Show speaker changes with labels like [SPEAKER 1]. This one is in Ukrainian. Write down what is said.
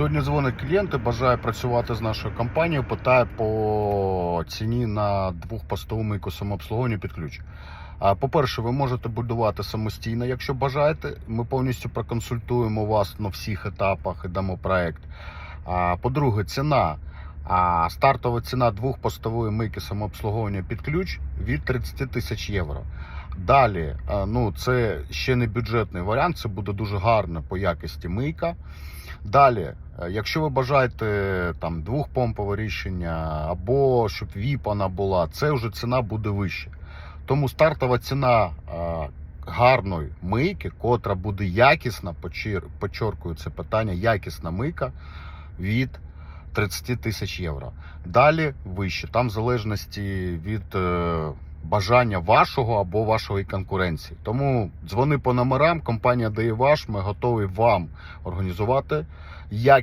[SPEAKER 1] Сьогодні дзвонить клієнт бажає працювати з нашою компанією, питає по ціні на двохпостову мийку самообслуговування під ключ. По-перше, ви можете будувати самостійно, якщо бажаєте. Ми повністю проконсультуємо вас на всіх етапах і дамо проект. По-друге, ціна. Стартова ціна двохпостової мийки самообслуговування під ключ від 30 тисяч євро. Далі, ну це ще не бюджетний варіант, це буде дуже гарна по якості мийка. Далі, е, якщо ви бажаєте там двохпомпове рішення або щоб віпана була, це вже ціна буде вища. Тому стартова ціна е, гарної мийки, котра буде якісна, почір- це питання, якісна мийка від 30 тисяч євро. Далі вище, там в залежності від е, бажання вашого або вашої конкуренції. Тому дзвони по номерам, компанія дає ваш, ми готові вам організувати якісний